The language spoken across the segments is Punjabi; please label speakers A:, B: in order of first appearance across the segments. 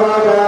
A: Baba.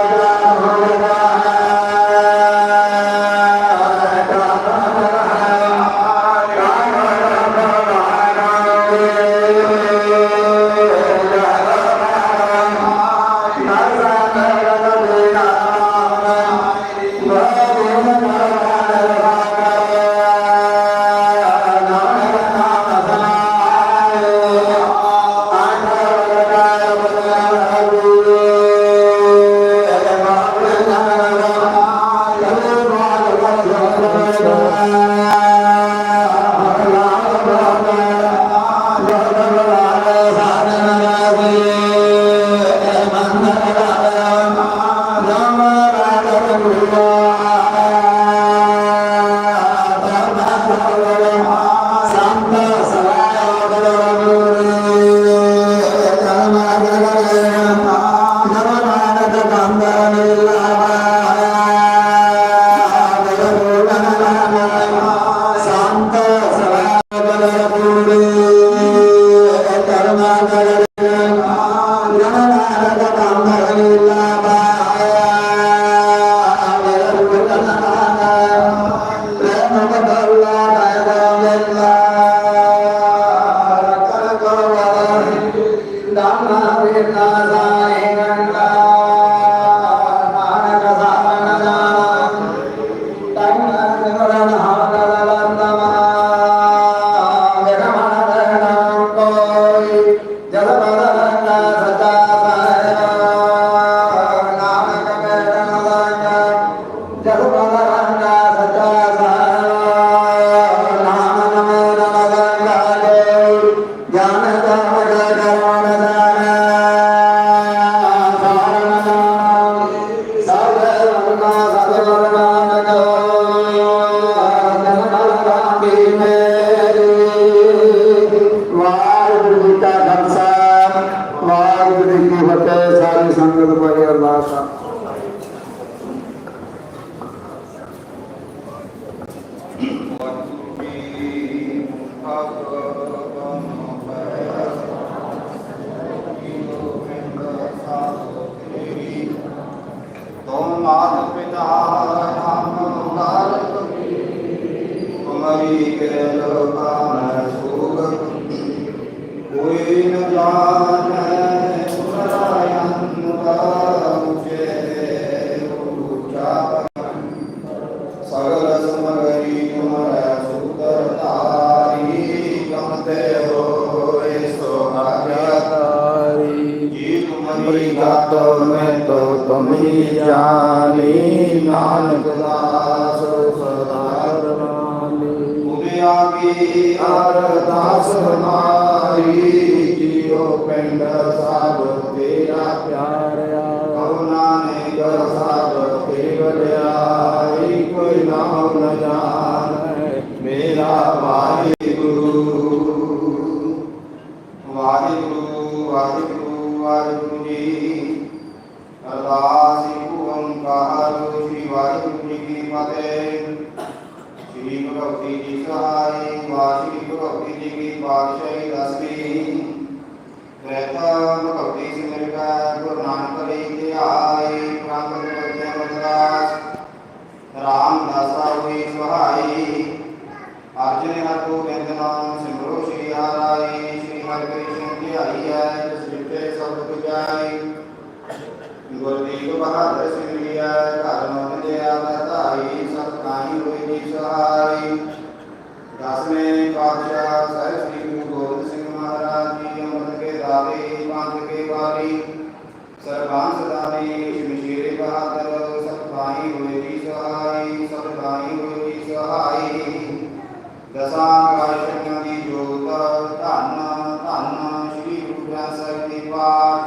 A: ਵਾਹਿਗੁਰੂ
B: ਤੁਮਰੀ ਕਿਰਪਾ ਪਾਵਨ ਸੂਖ ਕੋਈ ਨ ਜਾਣੈ ਸੁਰਾਇਨ ਦਾ ਤੁਮਰੀ ਗਾਤੋ ਮੈਂ ਤੋ ਤੁਮ ਹੀ ਜਾਣੀ ਨਾਨਕ ਦਾਸ ਸਦਾ ਰਮਾਨੀ ਉਦਿਆ ਕੀ ਅਰਦਾਸ ਹਮਾਰੀ ਜੀਉ ਪਿੰਡ ਸਭ ਤੇਰਾ ਪਿਆਰਿਆ। ਕਉ ਨਾਨਕ ਸਭ ਤੇ ਵਡਿਆਈ, ਕੋਈ ਨਾਮ ਨ ਜਾਣੈ, ਮੇਰਾ ਵਾਹਿਗੁਰੂ ਵਾਹਿਗੁਰੂ ਵਾਹਿਗੁਰੂ ਵਾਹਿਗੁਰੂ ਜੀ ਅਰਦਾਸ ਇੱਕ ਓੰਕਾਰ ਸ੍ਰੀ ਵਾਹਿਗੁਰੂ ਜੀ ਕੀ ਫਤਿਹ ਸ੍ਰੀ ਭਗਵਤੀ ਜੀ ਸਹਾਈ ਵਾਹਿਗੁਰੂ ਭਗਵਤੀ ਜੀ ਕੀ ਪਾਤਸ਼ਾਹੀ ਦਸਵੀਂ ਤ੍ਰੈਤਾ ਭਗਵਤੀ ਸਿਮਰਿਕਾ ਗੁਰੂ ਨਾਨਕ ਲਈ ਧਿਆਈ ਪ੍ਰਾਪਤ ਬੱਚੇ ਮਦਰਾਸ ਰਾਮ ਦਾਸਾ ਹੋਈ ਸਹਾਈ ਅਰਜਨ ਹਰ ਗੋਬਿੰਦ ਨਾਮ ਸਿਮਰੋ ਸ੍ਰੀ ਹਰਿ ਸ੍ਰੀ ਹਰਿ ਕ੍ਰਿਸ਼ਨ ਧਿਆਈ ਹੈ ਜਿਸ ਜਿਤੇ ਸਭ ਪੁਜਾਈ ਗੁਰਦੀਪ ਬਹਾਦਰ ਸਿੰਘ ਲਿਆ ਘਰ ਮਨ ਦੇ ਆਵਤਾਈ ਸਭ ਕਾਈ ਹੋਈ ਦੀ ਸਹਾਈ ਦਸਵੇਂ ਪਾਤਸ਼ਾਹ ਸਾਹਿਬ ਸ੍ਰੀ ਗੁਰੂ ਗੋਬਿੰਦ ਸਿੰਘ ਮਹਾਰਾਜ ਜੀ ਅੰਮ੍ਰਿਤ ਕੇ ਦਾਤੇ ਪੰਜ ਕੇ ਵਾਰੀ ਸਰਬੰਸ ਦਾਨੀ ਸ਼ਮਸ਼ੀਰੇ ਬਹਾਦਰ ਸਭ ਕਾਈ ਹੋਈ ਦੀ ਸਹਾਈ ਸਭ ਕਾਈ ਹੋਈ ਦੀ ਸਹਾਈ ਦਸਾਂ ਕਾਸ਼ੀਆਂ ਦੀ ਜੋਤ ਧੰਨ ਧੰਨ ਸ੍ਰੀ ਗੁਰੂ ਗ੍ਰੰਥ ਸਾਹਿਬ ਦੀ ਪਾਠ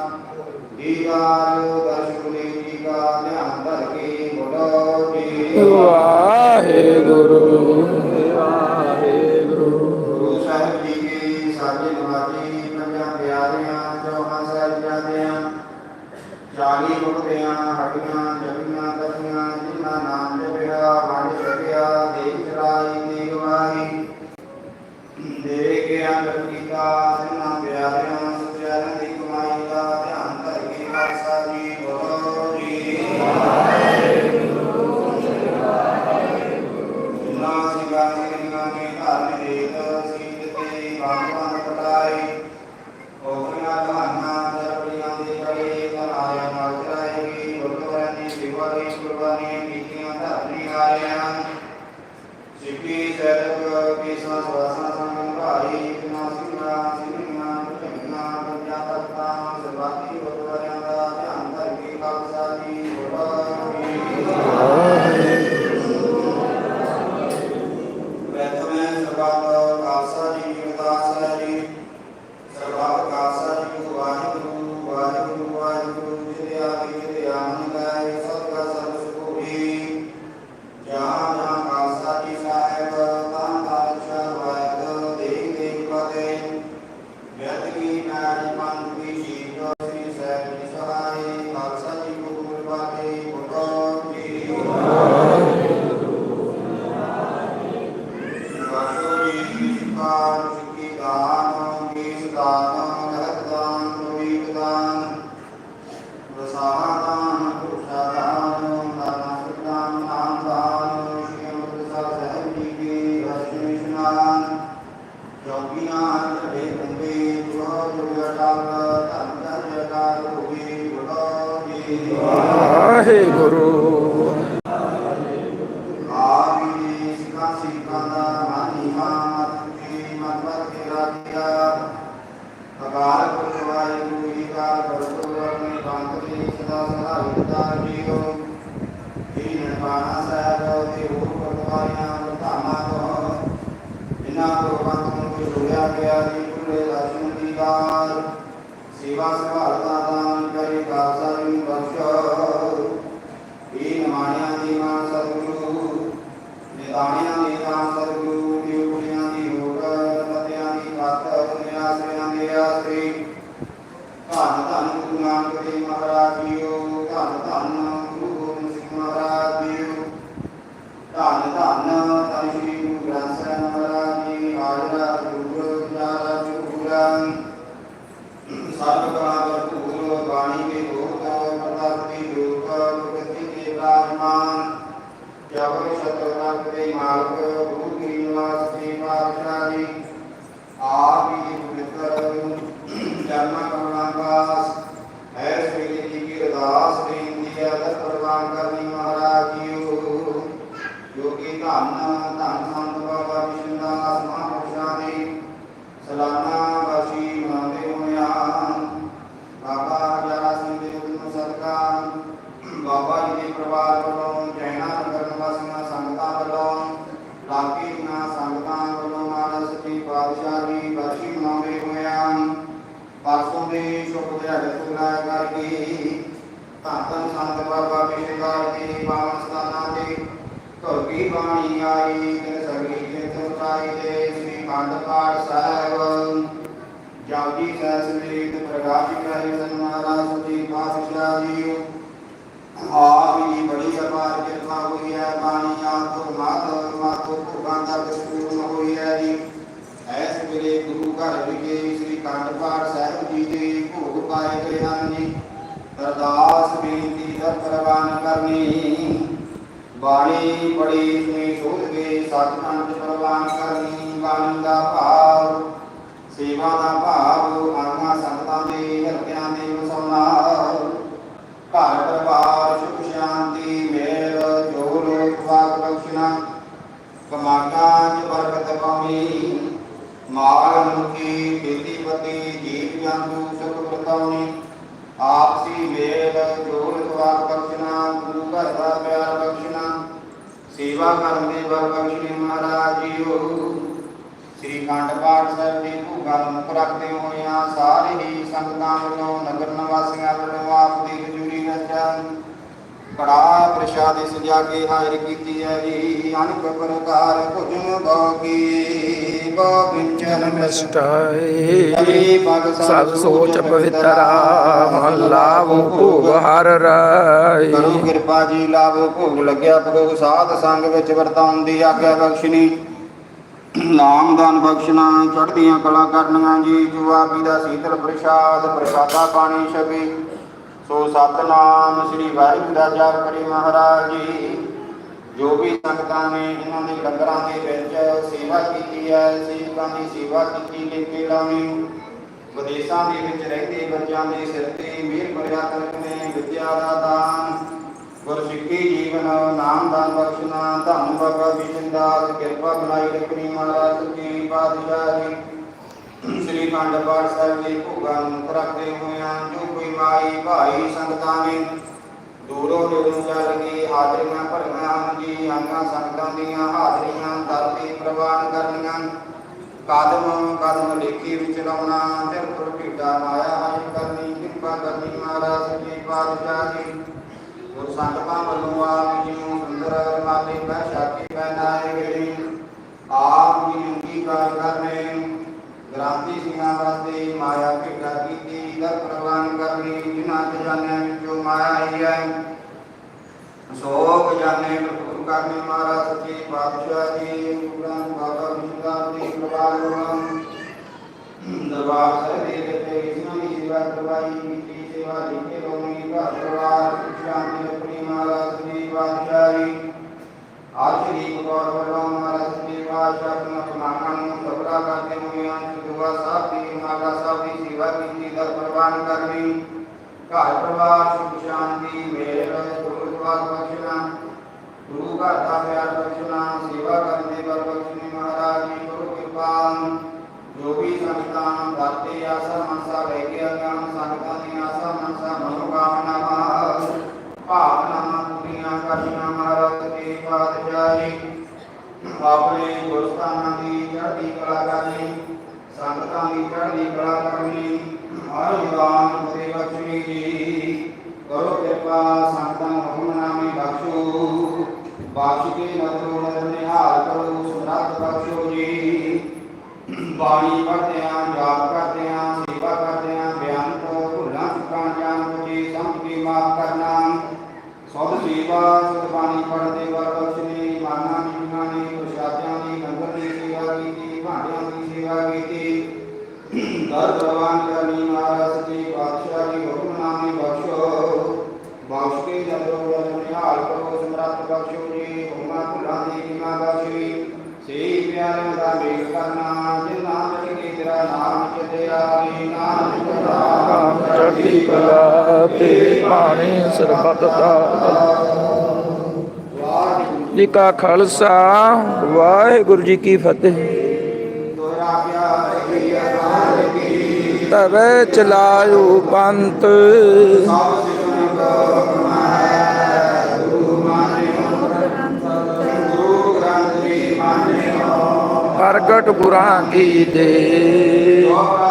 B: ਦੀਦਾਰ ਦਰਸ਼ਨ ਲਈ ਜੀ ਕਾ ਧਿਆਨ ਧਰ ਕੇ ਬੋਲੋ ਜੀ
C: ਵਾਹਿਗੁਰੂ ਵਾਹਿਗੁਰੂ
B: ਗੁਰੂ ਸਾਹਿਬ ਜੀ ਕੀ ਸਾਜੇ ਨਵਾਜੀ ਦੀ ਸਦਾ ਸਦਾ ਵਿਦਾ ਜੀਓ ਇਹ ਨਿਰਵਾਣਾ ਸਾਹਿਬ ਦੇ ਉਹ ਗੁਰਦੁਆਰਿਆਂ ਵਰਤਾਵਾਂ ਤੋਂ ਜਿਨ੍ਹਾਂ ਤੋਂ ਬੰਦ ਨੂੰ ਕੋਈ ਜੁੜਿਆ ਗਿਆ ਜੀ ਪੂਰੇ ਦਰਸ਼ਨ ਦੀ ਦਾਲ ਸੇਵਾ ਸੰਭਾਲ ਦਾ ਦਾਨ ਕਰੇ ਖਾਲਸਾ ਜੀ ਬਖਸ਼ੋ ਇਹ ਨਮਾਣਿਆਂ ਦੀ ਮਾਂ ਸਤਿਗੁਰੂ ਨਿਦਾਣਿਆਂ que ahora ਲੈ ਧੰਨ ਸੰਤ ਬਾਬਾ ਵਿਸ਼ੇਦਾਰ ਜੀ ਪਾਵਨ ਸਥਾਨਾਂ ਤੇ ਘਰ ਬਾਣੀ ਆਈ ਤੇ ਸਗਲੀ ਤੇ ਤੁਰਤਾਈ ਦੇ ਸ੍ਰੀ ਖੰਡ ਪਾਠ ਸਾਹਿਬ। ਜਾਗੀ ਸਹਿ ਸਮੇਤ ਪ੍ਰਕਾਸ਼ ਕਰੇ ਸਨ ਪਾਤਸ਼ਾਹ ਜੀ ਆਪ ਹੀ ਬੜੀ ਅਪਾਰ ਕਿਰਪਾ ਹੋਈ ਹੈ, ਬਾਣੀ ਆਪ ਮਾਤ ਮਾਤੋ ਭਗਵਾਨ ਦਾ ਕਸੂਰ ਹੋਈ ਹੈ ਜੀ। ਐਸ ਵੇਲੇ ਗੁਰੂ ਘਰ ਵਿਖੇ ਸ੍ਰੀ ਖੰਡ ਪਾਠ ਸਾਹਿਬ ਜੀ ਦੇ ਭੋਗ ਪਾਏ ਗਏ ਹਨ ਜੀ। ਅਰਦਾਸ ਬੇਨਤੀ ਦਰ ਪ੍ਰਵਾਨ ਕਰਨੀ। ਬਾਣੀ ਪੜੀ ਸੁਣੀ, ਸੋਧ ਕੇ ਸਤਿਕੰਠ ਪ੍ਰਵਾਨ ਕਰਨੀ। ਬਾਣੀ ਦਾ ਭਾਵ, ਸੇਵਾ ਦਾ ਭਾਵ, ਆਤਮਾ ਸੰਤਾਂ ਦੇ ਹਿਰਦਿਆਂ ਦੇ ਵਸਾਉਣਾ। ਘਰ, ਪਰਿਵਾਰ, ਸੁਖ, ਸ਼ਾਂਤੀ ਮੇਲ ਜੋ ਲੋਕ ਵਾਕ ਬਖਸ਼ਣਾ। ਕਮਾਈਆਂ ਬਰਕਤ ਪਾਵੀ ਮਾਲ ਮੁਖੀ ਖੇਤੀ ਪਤੀ ਜੀਵ ਜੰਤੂ ਸੁਖ ਵਰਤਾਉਣੀ। ਆਪਸੀ ਮੇਲ ਜੋ ਲੋਕ ਬਖਸ਼ਣਾ, ਗੁਰੂ ਘਰ ਦਾ ਪਿਆਰ ਬਖਸ਼ਣਾ। ਸੇਵਾ ਕਰਨ ਦੇ ਬਲ ਬਖਸ਼ਣੀ ਮਹਾਰਾਜ ਜੀਓ। ਸ੍ਰੀ ਖੰਡ ਪਾਠ ਸਾਹਿਬ ਦੀ ਭੂਗਾ ਨੂੰ ਰੱਖਦੇ ਹੋਇਆਂ ਸਾਰੇ ਹੀ ਸੰਗਤਾਂ ਵੱਲੋਂ ਨਗਰ ਨਿਵਾਸੀਆਂ ਵੱਲੋਂ ਆਪ ਦੀ ਹਜ਼ੂਰੀ ਵਿੱਚ ਕੜਾ ਪ੍ਰਸ਼ਾਦ ਸਜਾ ਕੇ ਹਾਜ਼ਰ ਕੀਤੀ ਹੈ ਜੀ। ਅਨਕ ਪ੍ਰਕਾਰ ਭੁਜਨ ਬਾਗੀ ਬਾਬਿੰਚਨ ਭਗ
C: ਸਭ ਸੋਚ ਪਵਿੱਤਰਾ ਮਨ ਲਾਭੋ ਭੋਗ ਹਰ ਰਾਈ
B: ਕਰੋ ਕਿਰਪਾ ਜੀ ਲਾਭ ਭੋਗ ਲੱਗਿਆ। ਭੋਗ ਸਾਧ ਸੰਗ ਵਿੱਚ ਵਰਤਾਉਣ ਦੀ ਆਗਿਆ ਬਖਸ਼ਣੀ। ਨਾਮਦਾਨ ਬਖਸ਼ਣਾ ਚੜ੍ਹਦੀਆਂ ਕਲਾ ਕਰਨੀਆਂ ਜੀ। ਜੋ ਆਪੀ ਦਾ ਸੀਤਲ ਪ੍ਰਸ਼ਾਦ ਪ੍ਰਸ਼ਾਦਾ ਪਾਣੀ ਛਕੇ। ਸੋ ਸਤਨਾਮ ਸ੍ਰੀ ਵਾਹਿਗੁਰੂ ਦਾ ਜਾਪ ਕਰੀ ਮਹਾਰਾਜ ਜੀ। ਜੋ ਵੀ ਸੰਗਤਾਂ ਨੇ ਇਹਨਾਂ ਦੇ ਲੰਗਰਾਂ ਦੇ ਵਿੱਚ ਸੇਵਾ ਕੀਤੀ ਹੈ, ਸੇਵਕਾਂ ਦੀ ਸੇਵਾ ਕੀਤੀ ਲੇਕੇ ਲਾਉਣੀ। ਵਿਦੇਸ਼ਾਂ ਦੇ ਵਿੱਚ ਰਹਿੰਦੇ ਬੱਚਿਆਂ ਦੇ ਸਿਰ ਤੇ ਮਿਹਰ ਭਰਿਆ ਕਰਨੇ ਵਿਦਿਆ ਦਾ ਦਾਨ। ਗੁਰ ਜੀਵਨ, ਨਾਮ ਦਾਨ ਬਖਸ਼ਣਾ, ਧੰਨ ਬਾਬਾ ਬਿਸ਼ਨਦਾਸ ਕਿਰਪਾ ਬਣਾਈ ਰੱਖਣੀ ਮਹਾਰਾਜ ਜੀ, ਪਾਤਸ਼ਾਹ ਜੀ। ਸ੍ਰੀ ਖੰਡ ਪਾਠ ਸਾਹਿਬ ਦੇ ਭੋਗਾਂ ਨੂੰ ਰੱਖਦੇ ਹੋਇਆਂ ਜੋ ਮਾਈ ਭਾਈ ਸੰਗਤਾਂ ਨੇ ਦੂਰੋਂ ਨੇੜੋਂ ਚੱਲ ਕੇ ਹਾਜ਼ਰੀਆਂ ਭਰੀਆਂ ਹਨ ਜੀ। ਆਂਗਾ ਸੰਗਤਾਂ ਦੀਆਂ ਹਾਜ਼ਰੀਆਂ ਦਰ ਪ੍ਰਵਾਨ ਕਰਨੀਆਂ। ਕਦਮ ਕਦਮ ਲੇਖੀ ਵਿੱਚ ਲਾਉਣਾ ਤਿਰ ਪੁਰ ਮਾਇਆ ਹਾਜ਼ਰ ਕਰਨੀ, ਕਿਰਪਾ ਕਰਨੀ ਮਹਾਰਾਜ ਜੀ ਪਾਤਸ਼ਾਹ ਜੀ ਗੁਰ ਸੰਗਤਾਂ ਵੱਲੋਂ ਆਪ ਜੀ ਨੂੰ ਸੁੰਦਰ ਮਾਲੇ ਬਹਿ ਸ਼ਾਕੇ ਪਹਿਨਾਏ ਗਏ ਆਪ ਜੀ ਨੂੰ ਅੰਗੀਕਾਰ ਕਰਨੇ? ਗ੍ਰਾਂਤੀ ਸਿੰਘਾਂ ਵਾਸਤੇ ਮਾਇਆ ਭੇਟਾ ਕੀਤੀ ਦਰ ਪ੍ਰਵਾਨ ਕਰਨੀ ਜਿਨ੍ਹਾਂ ਖਜ਼ਾਨਿਆਂ ਵਿੱਚੋਂ ਮਾਇਆ ਆਈ ਹੈ। ਸੋ ਖਜ਼ਾਨੇ ਪ੍ਰਭੂ ਕਰਨੇ ਮਹਾਰਾਜ ਸੱਚੇ ਪਾਤਸ਼ਾਹ ਜੀ ਗੁਰਾਂ ਬਾਬਾ ਵਿਸ਼ਵਾਸ ਦੀ ਪ੍ਰਵਾਨ ਦਰਬਾਰ ਸਾਹਿਬ ਦੇ ਵਿੱਚ ਇਸਨਾਂ ਦੀ ਸੇਵਾ ਕਰਵਾਈ, ਕੀਤੀ, ਸੇਵਾ ਲਿਖੇ ਲੋਨੀ ਘਰ ਪਰਿਵਾਰ ਸੁਖ ਸ਼ਾਂਤੀ ਆਪਣੀ ਮਹਾਰਾਜ ਜੀ। ਬਾਦਸ਼ਾਹੀ ਆਖਰੀ ਗੁਰਦੁਆਰਾ ਵੱਲੋਂ ਮਹਾਰਾਜ ਜੀ ਬਾਦਸ਼ਾਹ ਆਪਣਾ ਕਮਾਕਾਂ ਨੂੰ ਸਬਰਾ ਕਰਦੇ ਹੋਏ ਦੁਆ ਸਾਹਿਬ ਦੀ ਮਾਲਾ ਸਾਹਿਬ ਦੀ ਸੇਵਾ ਕੀਤੀ ਦਰ ਪ੍ਰਵਾਨ ਕਰਨੀ ਘਰ ਪਰਿਵਾਰ ਸੁਖ ਸ਼ਾਂਤੀ ਮੇਲ ਗੁਰਦੁਆਰਾ ਬਖਸ਼ਣਾ। ਗੁਰੂ ਘਰ ਦਾ ਪਿਆਰ ਬਖਸ਼ਣਾ ਸੇਵਾ ਕਰਨ ਦੇ ਬਲ ਬਖਸ਼ਣੀ ਮਹਾਰਾਜ ਜੀ ਗੁਰੂ ਕਿਰਪਾ ਜੋ ਵੀ ਸੰਗਤਾਂ ਦਾਤੇ ਆਸਾ ਮਨਸਾ ਲੈ ਕੇ ਆਈਆਂ ਹਨ, ਸੰਗਤਾਂ ਦੀਆਂ ਆਸਾ ਮਨਸਾ ਮਨੋਕਾਮਨਾਵਾਂ ਆਪਣੇ ਗੁਰਸਥਾਨਾਂ ਦੀ ਚੜ੍ਹਦੀ ਕਲਾ ਕਰਨੀ, ਸੰਗਤਾਂ ਦੀ ਚੜ੍ਹਦੀ ਕਲਾ ਕਰਨੀ, ਹਰ ਨਿਦਾਨ ਤੇ ਬਖਸ਼ੀ। ਜੀ ਕਰੋ ਕਿਰਪਾ ਸੰਤਾਂ ਨੂੰ ਹੁਕਮਨਾਮੇ ਬਖਸ਼ੋ। ਬਖਸ਼ ਕੇ ਨਦਰੋ ਨਿਹਾਲ ਕਰੋ, ਸਮਰੱਥ ਬਖਸ਼ੋ ਜੀ। ਬਾਣੀ ਪੜ੍ਹਦੇ ਆਂ ਜਾਪ ਕਰਦੇ ਆਂ ਸੇਵਾ ਕਰਦੇ ਆਂ ਬਿਆਨ ਤੋਂ ਭੁੱਲਾਂ ਚੁੱਕਾਂ ਜਾਣ ਬੁਝੇ ਸਮਝ ਕੇ ਮਾਫ ਕਰਨਾ ਸਭ ਸੇਵਾ ਸਤ ਬਾਣੀ ਪੜ੍ਹਦੇ ਵਰ ਬਖਸ਼ਨੇ ਮਾਨਾ ਜੀਵਾਂ ਨੇ ਪ੍ਰਸ਼ਾਦਿਆਂ ਦੀ ਲੰਗਰ ਦੀ ਸੇਵਾ ਕੀਤੀ ਭਾਂਡਿਆਂ ਦੀ ਸੇਵਾ ਕੀਤੀ ਦਰ ਪ੍ਰਵਾਨ ਕਰਨੀ ਮਹਾਰਾਜ ਜੀ ਬਾਦਸ਼ਾਹ ਜੀ ਹੁਕਮਨਾਮੇ ਬਖਸ਼ੋ ਬਖਸ਼ ਕੇ ਜਦੋ ਜਦ ਨਿਹਾਲ ਕਰੋ ਸਮਰੱਥ ਬਖਸ਼ੋ ਜੀ ਹੁਕਮਾਂ ਭੁੱਲਾਂ ਦੀ ਕੀਮਾ ਬਖਸ਼ੀ ਸੇ ਪਿਆਰਿਆਂ ਦਾ ਮੇਲ ਕਰਨਾ ਜਿਨ੍ਹਾਂ ਮਿਲ ਕੇ ਤੇਰਾ ਨਾਮ ਚਿਤਿਆ ਰੇ ਨਾਨਕ
C: ਨਾਮ
B: ਦਾ
C: ਚੜ੍ਹਦੀ ਕਲਾ ਤੇ ਬਾਣੀ ਸਰਬਤ ਦਾ। ਜੀ ਕਾ ਖਾਲਸਾ ਵਾਹਿਗੁਰੂ ਜੀ ਕੀ ਫਤਿਹ। ਤਵੇ ਚਲਾਇਓ ਪੰਤ
B: ਸਭ
C: ਪ੍ਰਗਟ ਗੁਰਾਂ ਕੀ ਦੇ
B: ਜੋ ਪ੍ਰਭ